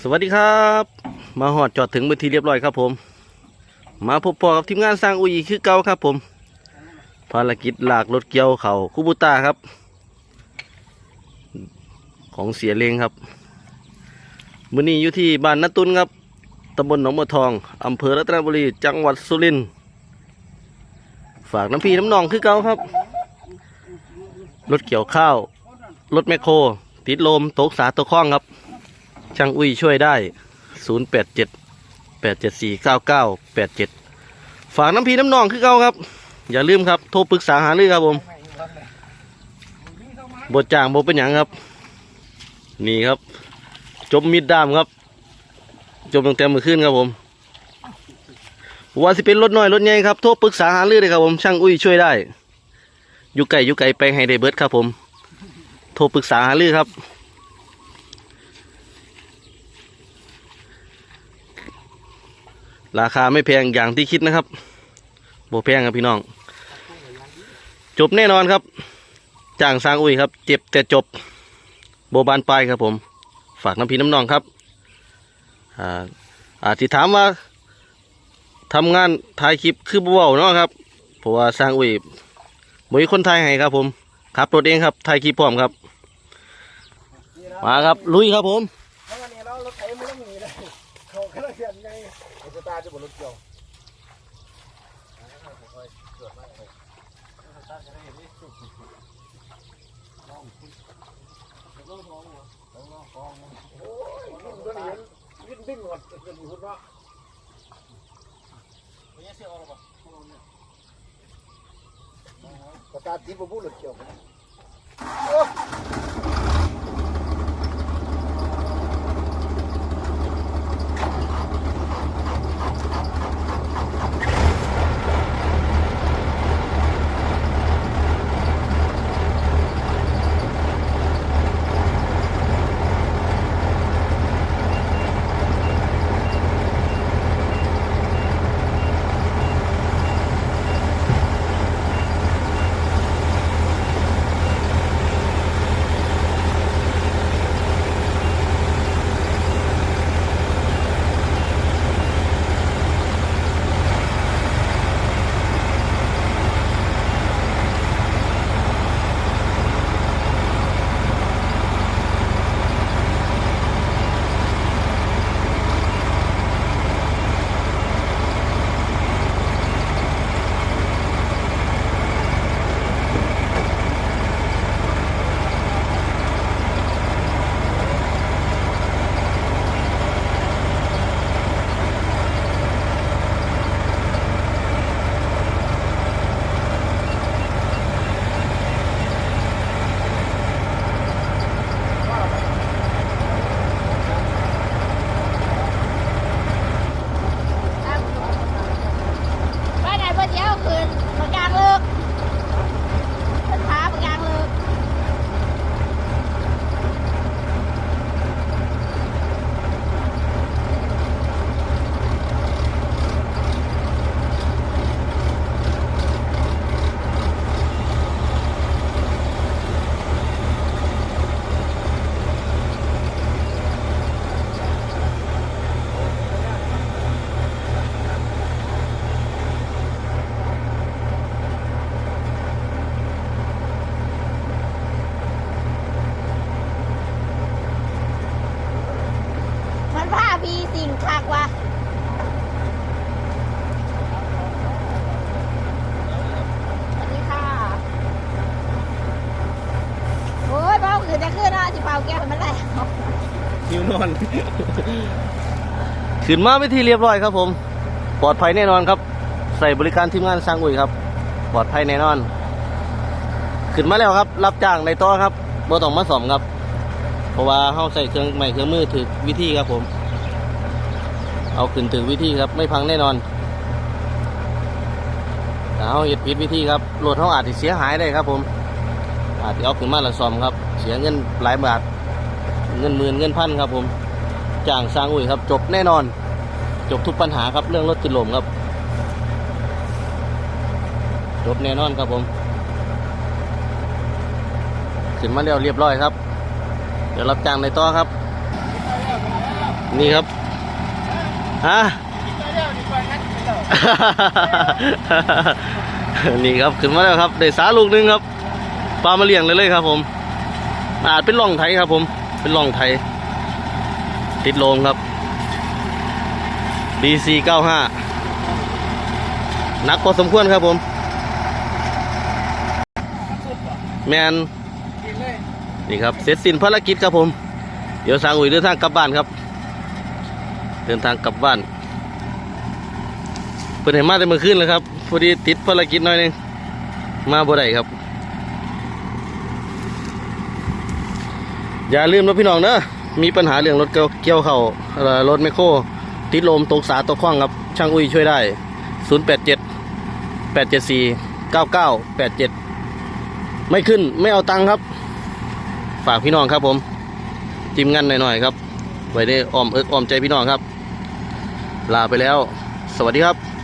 สวัสดีครับ มาหอดจอดถึงเมื่อทีเรียบร้อยครับผม มาพบปอกับทีมงานสร้างอุยคือเก่าครับผม ภารกิจหลากรถเกี่ยวเขาคูบูต้าครับ ของเสียเลงครับมื่อนี้อยู่ที่บ้านนาตุนครับตำบลหนองบัวทองอำเภอรัตนบุรีจังหวัดสุรินทร์ฝากน้ำพี่น้ำนองคือเก่าครับรถเกี่ยวข้าวรถแมคโครติดลมตกสาตกข้องครับ ช่างอุ้ยช่วยได้ 087 874 9987 ฝากน้ำพีน้ำนองคือเก่าครับ อย่าลืมครับ โทรปรึกษาหารือครับผมบทจ้างบทเป็นอย่างครับ นี่ครับ จมมิดด้ามครับ จมตั้งแต่เมื่อคืนครับผมว่าสิเป็นรถน้อยรถใหญ่ครับโทรปรึกษาหารือเลยครับผมช่างอุ้ยช่วยได้อยู่ไก่อยู่ไก่ไปให้ได้เบิดครับผม โทรปรึกษาหารือครับ ราคาไม่แพงอย่างที่คิดนะครับโบแพงครับพี่น้อง จบแน่นอนครับจ้างสร้างอุ้ยครับ เจ็บแต่จบโบบานปลายครับผม ฝากน้ำพี่น้ำนองครับอ่าอาจจะถามว่าทำงานถ่ายคลิปคือบ่เบาเนาะครับเพราะว่าสร้างอุ้ยบ่มีคนถ่ายให้ครับ ผมขับรถเองครับถ่ายคลิปพร้อมครับ มาครับลุยครับผม แล้ววันนี้เรารถไถไม่ต้องมีเลยเขาแค่เราเขียนไงไอ้สตาร์จะบนรถเกี่ยวโอ้ยวิ่งตัวนี้วิ่งวิ่งก่อนจะมีหุ่นว่าสตาร์ทที่ผมพูดรถเกี่ยวไป พิงคักวะสวัสดีค่ะ โอ้ยเบาคืนจะขึ้นนะสิเป่าแก้วมันแหละหิวนอน ขึ้นมาไปนที่เรียบร้อยครับผม ปลอดภัยแน่นอนครับ ใส่บริการทีมงานสร้างอุยครับ ปลอดภัยแน่นอน ขึ้นมาแล้วครับ รับจ้างในต่อครับบ่ต้องมาสอมครับ เพราะว่าเฮาใส่เครื่องใหม่เครื่องมือถือวิธีครับผม เอาขึ้นถึงวิธีครับ ไม่พังแน่นอนเฮาเฮ็ดผิดวิธีครับรถเฮาอาจจะเสียหายได้ครับ ผม อาจจะเอาขึ้นมาล้วซ่อมครับ เสียเงินหลายบาท เงินหมื่นเงินพันครับ ผมจ้างสร้างอุ้ยครับ จบแน่นอน จบทุกปัญหาครับ เรื่องรถติดลมครับ จบแน่นอนครับผมขึ้นมาแล้วเรียบร้อยครับ เดี๋ยวรับจ้างในต่อครับ นี่ครับ ฮะนี่ครับขึ้นมาแล้วครับได้สาลูกหนึงครับปลามาเลี้ยงเลยเลยครับ ผม อาจเป็นล่องไทยครับ ผม เป็นล่องไทย ติดโลงครับ DC 95หนักพอสมควรครับผม แมนกินเลยนี่ครับ เสร็จสิ้นภารกิจครับผม เดี๋ยวสางอุ๋ยเดินทางกลับบ้านครับ เดินทางกลับบ้านเพิ่นเห็นมาแต่เมื่อคืนแล้วครับพอดีติดภารกิจหน่อยหนึงมาบ่ได้ครับ อย่าลืมนะพี่น้องเนอะมีปัญหาเรื่องรถเกี่ยวเกี่ยวเข่าเอ่อรถไมโครติดลมตกสาตกข้องครับ ช่างอุ้ยช่วยได้ 087 874 9987 ไม่ขึ้นไม่เอาตังค์ครับ ฝากพี่น้องครับผม จิ้มงันหน่อยๆครับ ไว้ได้ออมเอิกออมใจพี่น้องครับ ลาไปแล้ว สวัสดีครับ